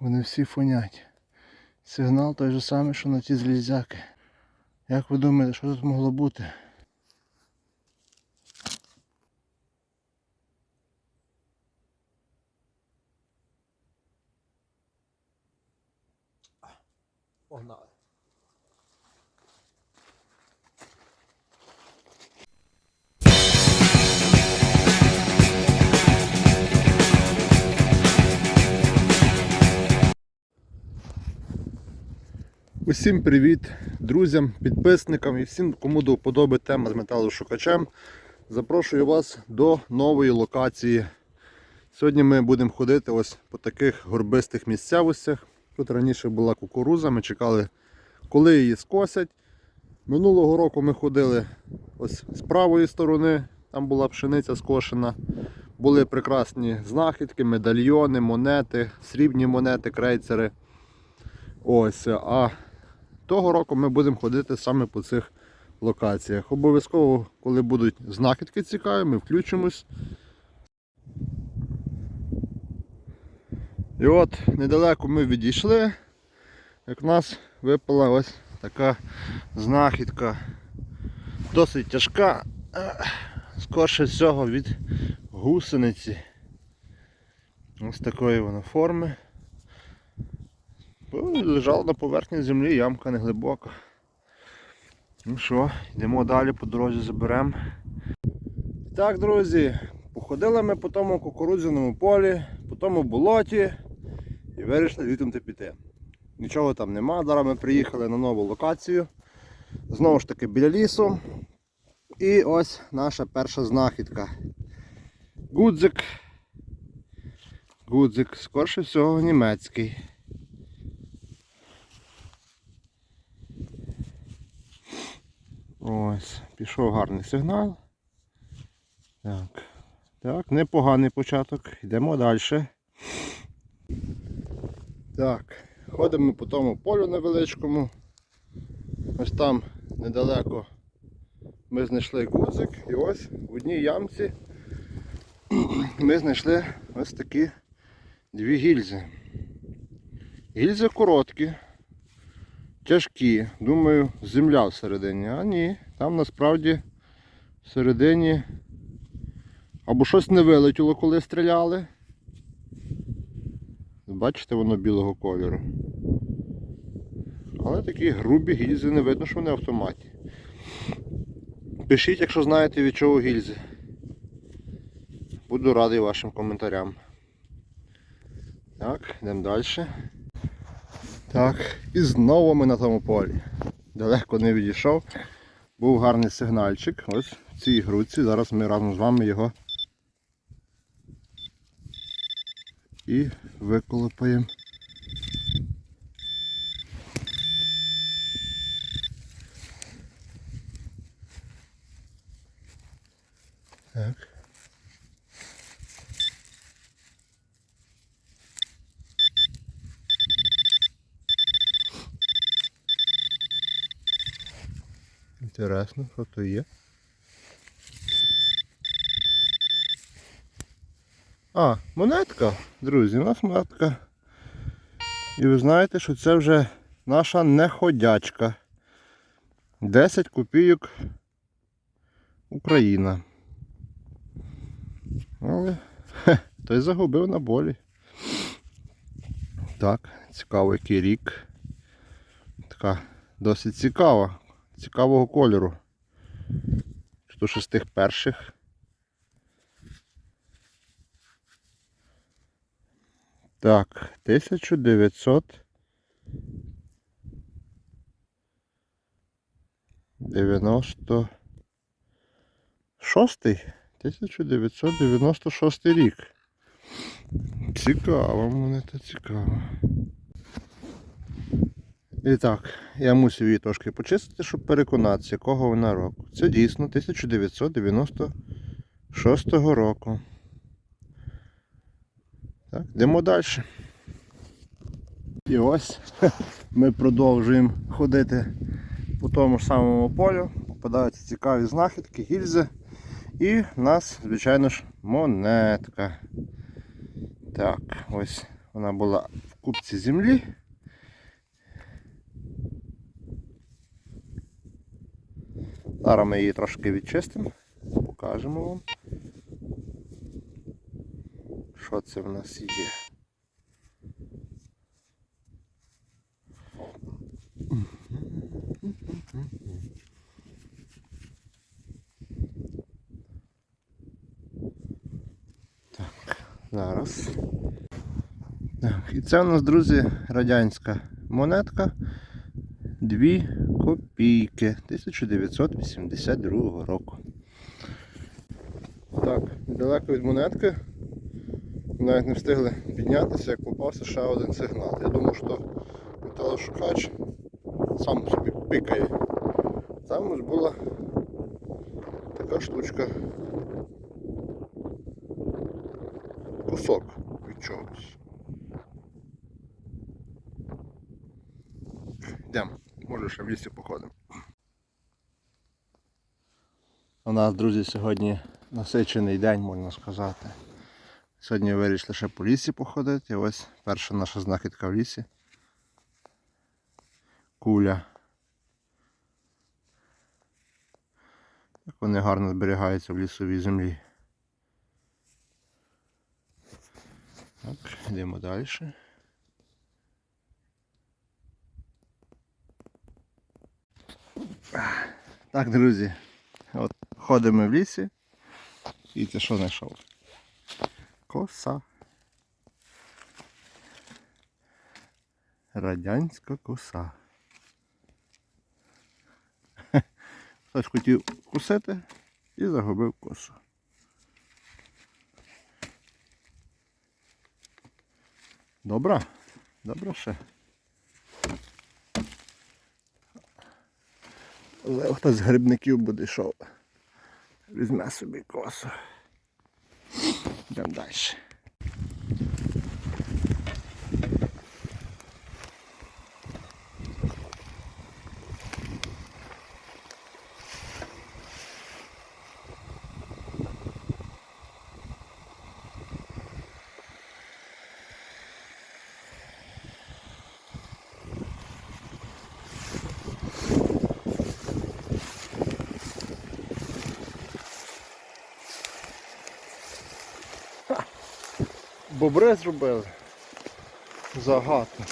Вони всі фонять. Сигнал той же самий, що на ті злізяки. Як ви думаєте, що тут могло бути? Погнали. Усім привіт друзям, підписникам і всім, кому до вподоби тема з металошукачем. Запрошую вас до нової локації. Сьогодні ми будемо ходити ось по таких горбистих місцевостях. Тут раніше була кукуруза, ми чекали, коли її скосять. Минулого року ми ходили ось з правої сторони, там була пшениця скошена. Були прекрасні знахідки, медальйони, монети, срібні монети, крейцери. Ось, а того року ми будемо ходити саме по цих локаціях. Обов'язково, коли будуть знахідки цікаві, ми включимось. І от недалеко ми відійшли, як в нас випала ось така знахідка. Досить тяжка, скорше всього від гусениці. Ось такої воно форми. Ну, Лежала на поверхні землі, ямка не глибока. Ну що, йдемо далі, по дорозі заберемо. Так, друзі, походили ми по тому кукурудзяному полі, по тому болоті і вирішили звідти піти. Нічого там нема. Зараз ми приїхали на нову локацію. Знову ж таки біля лісу. І ось наша перша знахідка. Гудзик. Гудзик, скорше всього, німецький. Ось, пішов гарний сигнал. Так, так, непоганий початок. Йдемо далі. Так, ходимо по тому полю невеличкому. Ось там недалеко ми знайшли гудзик і ось в одній ямці ми знайшли ось такі дві гільзи. Гільзи короткі, тяжкі. Думаю, земля всередині. А ні, там насправді всередині або щось не вилетіло, коли стріляли. Бачите, воно білого кольору. Але такі грубі гільзи не видно, що вони в автоматі. Пишіть, якщо знаєте від чого гільзи. Буду радий вашим коментарям. Так, йдемо далі. Так, і знову ми на тому полі. Далеко не відійшов. Був гарний сигнальчик. Ось в цій грудці. Зараз ми разом з вами його і виколопаємо. Так. Інтересно, що то є. А, монетка, друзі, у нас монетка. І ви знаєте, що це вже наша неходячка. 10 копійок Україна. Але хе, той загубив на болі. Так, цікаво який рік. Така досить цікава, цікавого кольору. Чи то з тих перших. Так, 1900 90 шостий? 1996 рік. Цікаво, мене це цікаво. І так, я мусив її трошки почистити, щоб переконатися, якого вона року. Це дійсно 1996 року. Так, йдемо далі. І ось ми продовжуємо ходити по тому ж самому полю. Попадаються цікаві знахідки, гільзи. І в нас, звичайно ж, монетка. Так, ось вона була в купці землі. Зараз ми її трошки відчистимо, покажемо вам, що це в нас є. Так, зараз. Так, і це у нас, друзі, радянська монетка. 2 копійки 1982 року. Так, недалеко від монетки. Навіть не встигли піднятися, як попався ще один сигнал. Я думав, що металошукач сам собі пикає. Там ось була така штучка. Кусок від чогось. Йдемо, може ще в лісі походимо. У нас, друзі, сьогодні насичений день, можна сказати. Сьогодні вирішили ще по лісі походити. І ось перша наша знахідка в лісі. Куля. Як вони гарно зберігаються в лісовій землі. Так, йдемо далі. Так, друзі, от ходимо в лісі. І це що знайшов? Коса. Радянська коса. Хтось хотів кусити і загубив косу. Добра? Добре ще. Але хто з грибників буде йшов. Візьме собі косу. Йдемо далі. Бобри зробили. Загадку.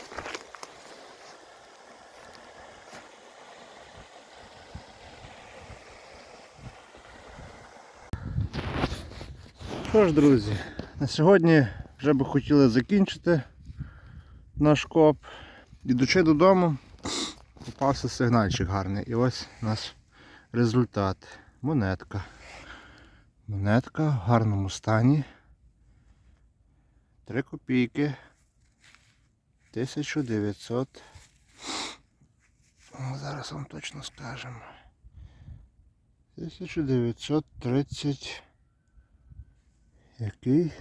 Що ж, друзі, на сьогодні вже би хотіли закінчити наш коп. Ідучи додому, попався сигнальчик гарний. І ось у нас результат. Монетка. Монетка в гарному стані. 3 копійки. 1900. О, зараз вам точно скажемо. 1930. Який?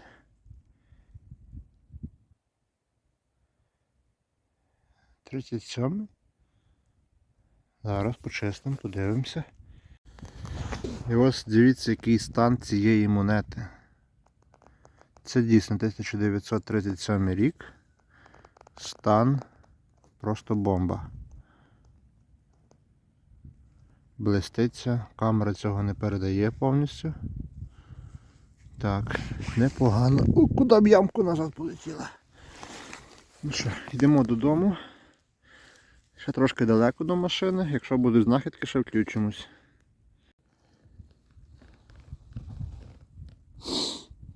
Тридцять сьомий. Зараз почистимо, подивимося. І ось дивіться, який стан цієї монети. Це дійсно 1937 рік. Стан просто бомба. Блиститься, камера цього не передає повністю. Так, непогано. О, куди б ямку назад полетіла? Ну що, йдемо додому. Ще трошки далеко до машини. Якщо будуть знахідки, ще включимось.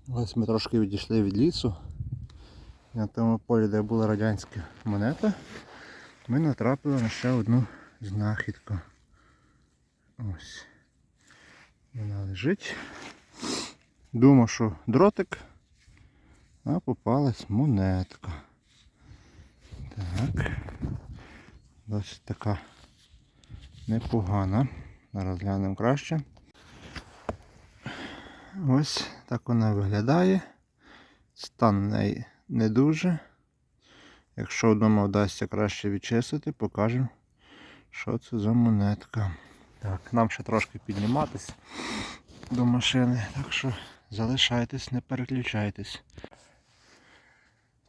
Ось ми трошки відійшли від лісу. На тому полі, де була радянська монета, ми натрапили на ще одну знахідку. Ось. Вона лежить. Думав, що дротик, а попалась монетка. Так. Досить така непогана. Зараз глянемо краще. Ось так вона виглядає. Стан неї не дуже. Якщо вдома вдасться краще відчистити, покажемо, що це за монетка. Так, нам ще трошки підніматись до машини, так що залишайтесь, не переключайтесь.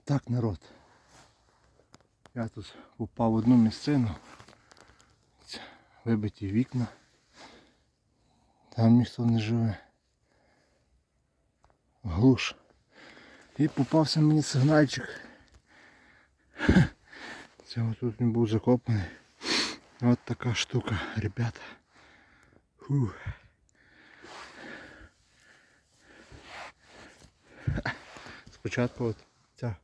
Так, народ. Я тут упав в одну місцину. Вибиті вікна. Там ніхто не живе. Глуш. І попався мені сигнальчик. Це тут він був закопаний. От така штука, ребята. Фух. Спочатку от ця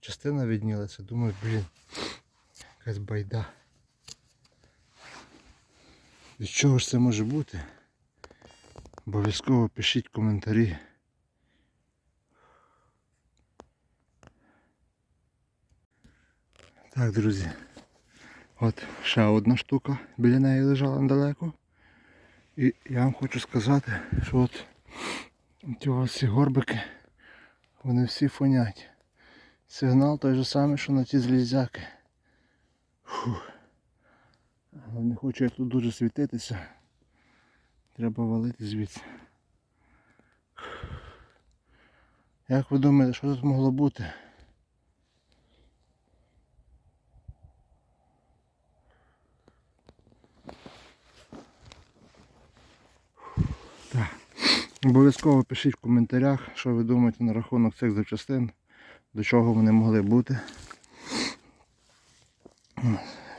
частина віднілася, думаю, блін, якась байда. Від чого ж це може бути? Обов'язково пишіть коментарі. Так, друзі. От ще одна штука біля неї лежала недалеко. І я вам хочу сказати, що от ті ці горбики, вони всі фонять. Сигнал той же самий, що на ті злізяки. Фух. Не хочу я тут дуже світитися. Треба валити звідси. Як ви думаєте, що тут могло бути? Так. Обов'язково пишіть в коментарях, що ви думаєте на рахунок цих запчастин, до чого вони могли бути.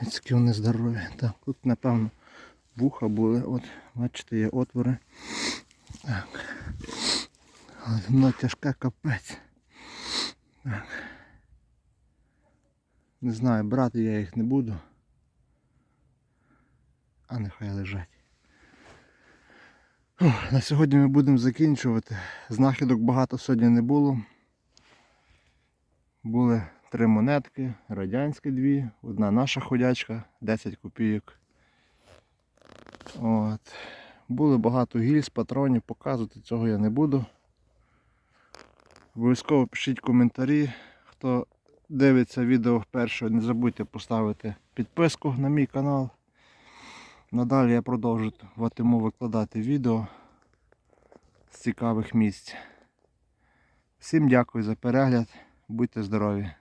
Які вони здорові. Так, тут напевно вуха були. От, бачите, є отвори. Так. Але тяжке капець. Так. Не знаю, брати я їх не буду. А нехай лежать. На сьогодні ми будемо закінчувати. Знахідок багато сьогодні не було. Були три монетки, радянські дві, одна наша ходячка, 10 копійок. От. Були багато гільз, патронів, показувати цього я не буду. Обов'язково пишіть коментарі. Хто дивиться відео вперше, не забудьте поставити підписку на мій канал. Надалі я продовжуватиму викладати відео з цікавих місць. Всім дякую за перегляд. Будьте здорові!